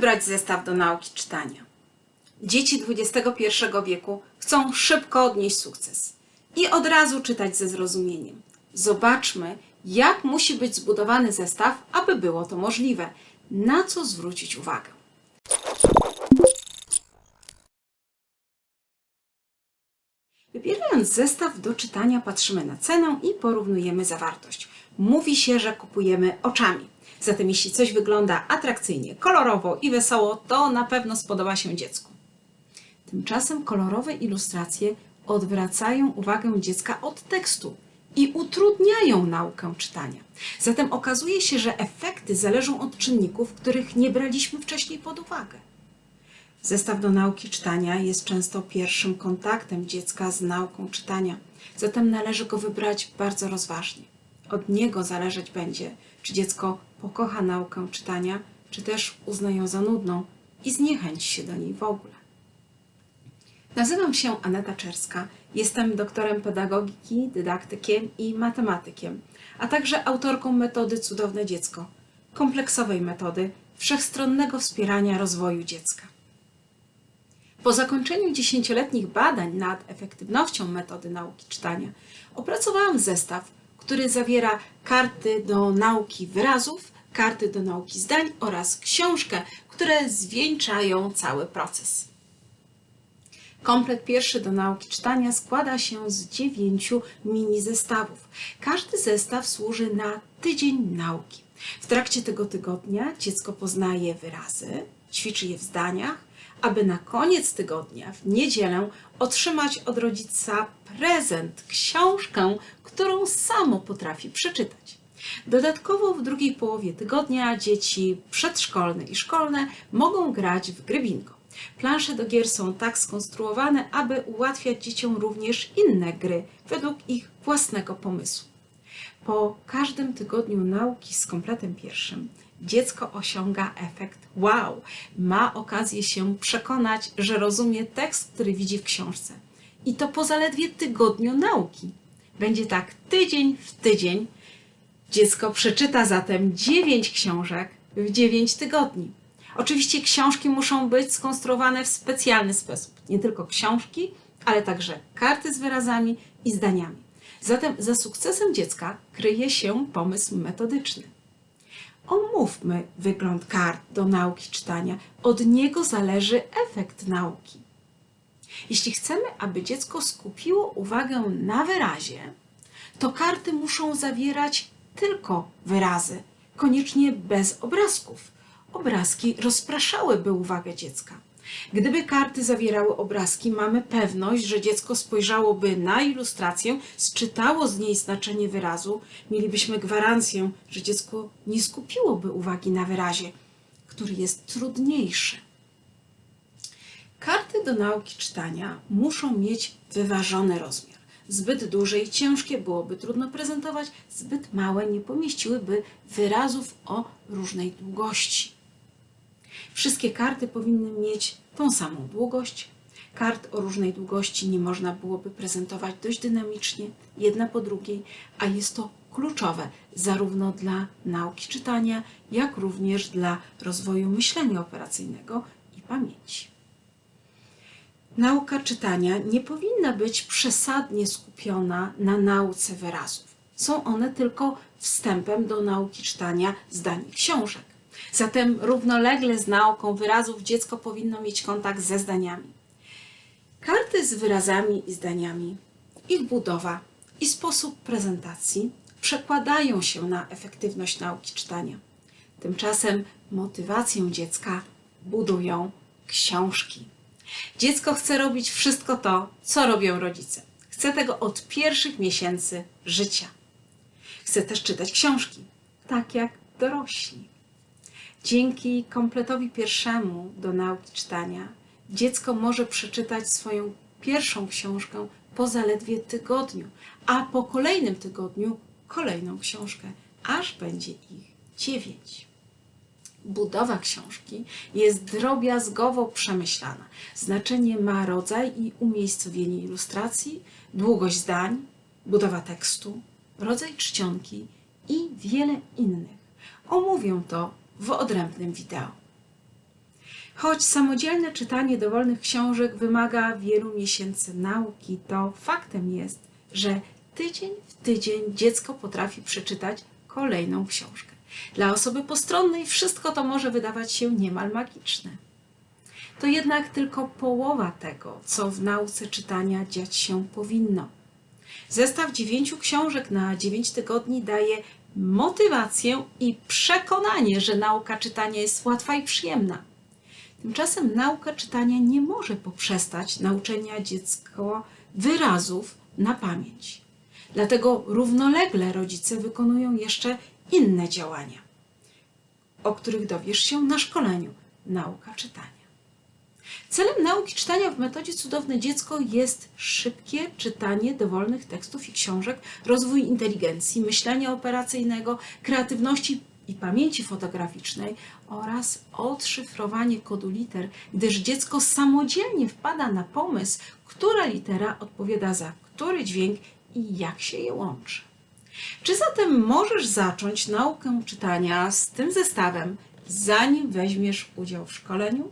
wybrać zestaw do nauki czytania? Dzieci XXI wieku chcą szybko odnieść sukces i od razu czytać ze zrozumieniem. Zobaczmy, jak musi być zbudowany zestaw, aby było to możliwe. Na co zwrócić uwagę? Wybierając zestaw do czytania, patrzymy na cenę i porównujemy zawartość. Mówi się, że kupujemy oczami. Zatem jeśli coś wygląda atrakcyjnie, kolorowo i wesoło, to na pewno spodoba się dziecku. Tymczasem kolorowe ilustracje odwracają uwagę dziecka od tekstu i utrudniają naukę czytania. Zatem okazuje się, że efekty zależą od czynników, których nie braliśmy wcześniej pod uwagę. Zestaw do nauki czytania jest często pierwszym kontaktem dziecka z nauką czytania, zatem należy go wybrać bardzo rozważnie. Od niego zależeć będzie, czy dziecko pokocha naukę czytania, czy też uzna ją za nudną i zniechęci się do niej w ogóle. Nazywam się Aneta Czerska, jestem doktorem pedagogiki, dydaktykiem i matematykiem, a także autorką metody Cudowne Dziecko, kompleksowej metody wszechstronnego wspierania rozwoju dziecka. Po zakończeniu dziesięcioletnich badań nad efektywnością metody nauki czytania opracowałam zestaw, który zawiera karty do nauki wyrazów, karty do nauki zdań oraz książkę, które zwieńczają cały proces. Komplet pierwszy do nauki czytania składa się z dziewięciu mini zestawów. Każdy zestaw służy na tydzień nauki. W trakcie tego tygodnia dziecko poznaje wyrazy, ćwiczy je w zdaniach, aby na koniec tygodnia, w niedzielę, otrzymać od rodzica prezent, książkę, którą samo potrafi przeczytać. Dodatkowo w drugiej połowie tygodnia dzieci przedszkolne i szkolne mogą grać w gry bingo. Plansze do gier są tak skonstruowane, aby ułatwiać dzieciom również inne gry według ich własnego pomysłu. Po każdym tygodniu nauki z kompletem pierwszym dziecko osiąga efekt wow. Ma okazję się przekonać, że rozumie tekst, który widzi w książce. I to po zaledwie tygodniu nauki. Będzie tak tydzień w tydzień. Dziecko przeczyta zatem 9 książek w 9 tygodni. Oczywiście książki muszą być skonstruowane w specjalny sposób. Nie tylko książki, ale także karty z wyrazami i zdaniami. Zatem za sukcesem dziecka kryje się pomysł metodyczny. Omówmy wygląd kart do nauki czytania. Od niego zależy efekt nauki. Jeśli chcemy, aby dziecko skupiło uwagę na wyrazie, to karty muszą zawierać tylko wyrazy, koniecznie bez obrazków. Obrazki rozpraszałyby uwagę dziecka. Gdyby karty zawierały obrazki, mamy pewność, że dziecko spojrzałoby na ilustrację, sczytało z niej znaczenie wyrazu, mielibyśmy gwarancję, że dziecko nie skupiłoby uwagi na wyrazie, który jest trudniejszy. Karty do nauki czytania muszą mieć wyważony rozmiar. Zbyt duże i ciężkie byłoby trudno prezentować, zbyt małe nie pomieściłyby wyrazów o różnej długości. Wszystkie karty powinny mieć tą samą długość. Kart o różnej długości nie można byłoby prezentować dość dynamicznie, jedna po drugiej, a jest to kluczowe zarówno dla nauki czytania, jak również dla rozwoju myślenia operacyjnego i pamięci. Nauka czytania nie powinna być przesadnie skupiona na nauce wyrazów. Są one tylko wstępem do nauki czytania zdań i książek. Zatem równolegle z nauką wyrazów dziecko powinno mieć kontakt ze zdaniami. Karty z wyrazami i zdaniami, ich budowa i sposób prezentacji przekładają się na efektywność nauki czytania. Tymczasem motywację dziecka budują książki. Dziecko chce robić wszystko to, co robią rodzice. Chce tego od pierwszych miesięcy życia. Chce też czytać książki, tak jak dorośli. Dzięki kompletowi pierwszemu do nauki czytania dziecko może przeczytać swoją pierwszą książkę po zaledwie tygodniu, a po kolejnym tygodniu kolejną książkę, aż będzie ich dziewięć. Budowa książki jest drobiazgowo przemyślana. Znaczenie ma rodzaj i umiejscowienie ilustracji, długość zdań, budowa tekstu, rodzaj czcionki i wiele innych. Omówię to w odrębnym wideo. Choć samodzielne czytanie dowolnych książek wymaga wielu miesięcy nauki, to faktem jest, że tydzień w tydzień dziecko potrafi przeczytać kolejną książkę. Dla osoby postronnej wszystko to może wydawać się niemal magiczne. To jednak tylko połowa tego, co w nauce czytania dziać się powinno. Zestaw dziewięciu książek na dziewięć tygodni daje motywację i przekonanie, że nauka czytania jest łatwa i przyjemna. Tymczasem nauka czytania nie może poprzestać nauczenia dziecka wyrazów na pamięć. Dlatego równolegle rodzice wykonują jeszcze inne działania, o których dowiesz się na szkoleniu Nauka czytania. Celem nauki czytania w metodzie Cudowne Dziecko jest szybkie czytanie dowolnych tekstów i książek, rozwój inteligencji, myślenia operacyjnego, kreatywności i pamięci fotograficznej oraz odszyfrowanie kodu liter, gdyż dziecko samodzielnie wpada na pomysł, która litera odpowiada za który dźwięk i jak się je łączy. Czy zatem możesz zacząć naukę czytania z tym zestawem, zanim weźmiesz udział w szkoleniu?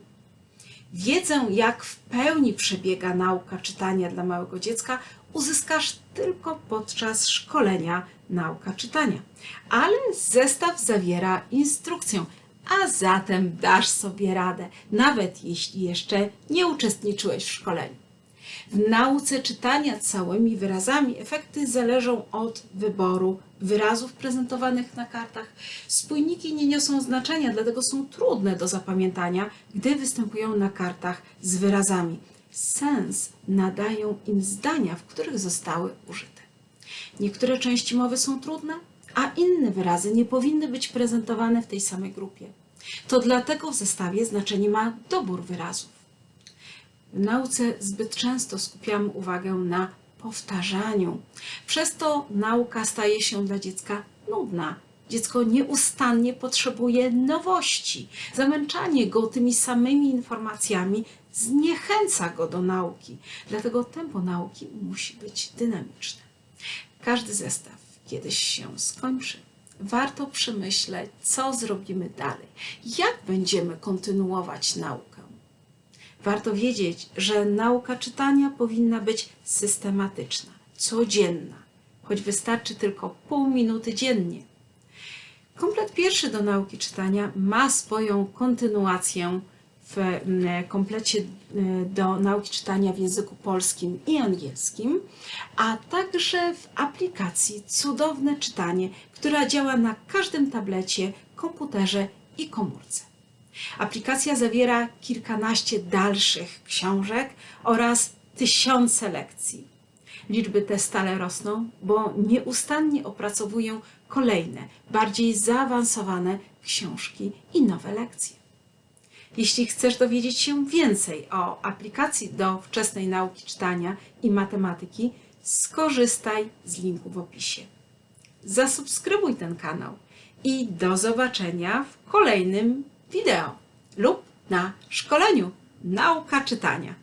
Wiedzę, jak w pełni przebiega nauka czytania dla małego dziecka, uzyskasz tylko podczas szkolenia nauka czytania. Ale zestaw zawiera instrukcję, a zatem dasz sobie radę, nawet jeśli jeszcze nie uczestniczyłeś w szkoleniu. W nauce czytania całymi wyrazami efekty zależą od wyboru wyrazów prezentowanych na kartach. Spójniki nie niosą znaczenia, dlatego są trudne do zapamiętania, gdy występują na kartach z wyrazami. Sens nadają im zdania, w których zostały użyte. Niektóre części mowy są trudne, a inne wyrazy nie powinny być prezentowane w tej samej grupie. To dlatego w zestawie znaczenie ma dobór wyrazów. W nauce zbyt często skupiamy uwagę na powtarzaniu. Przez to nauka staje się dla dziecka nudna. Dziecko nieustannie potrzebuje nowości. Zamęczanie go tymi samymi informacjami zniechęca go do nauki. Dlatego tempo nauki musi być dynamiczne. Każdy zestaw kiedyś się skończy. Warto przemyśleć, co zrobimy dalej, jak będziemy kontynuować naukę. Warto wiedzieć, że nauka czytania powinna być systematyczna, codzienna, choć wystarczy tylko pół minuty dziennie. Komplet pierwszy do nauki czytania ma swoją kontynuację w mm, komplecie y, do nauki czytania w języku polskim i angielskim, a także w aplikacji Cudowne Czytanie, która działa na każdym tablecie, komputerze i komórce. Aplikacja zawiera kilkanaście dalszych książek oraz tysiące lekcji. Liczby te stale rosną, bo nieustannie opracowuję kolejne, bardziej zaawansowane książki i nowe lekcje. Jeśli chcesz dowiedzieć się więcej o aplikacji do wczesnej nauki czytania i matematyki, skorzystaj z linku w opisie. Zasubskrybuj ten kanał i do zobaczenia w kolejnym wideo lub na szkoleniu Nauka czytania.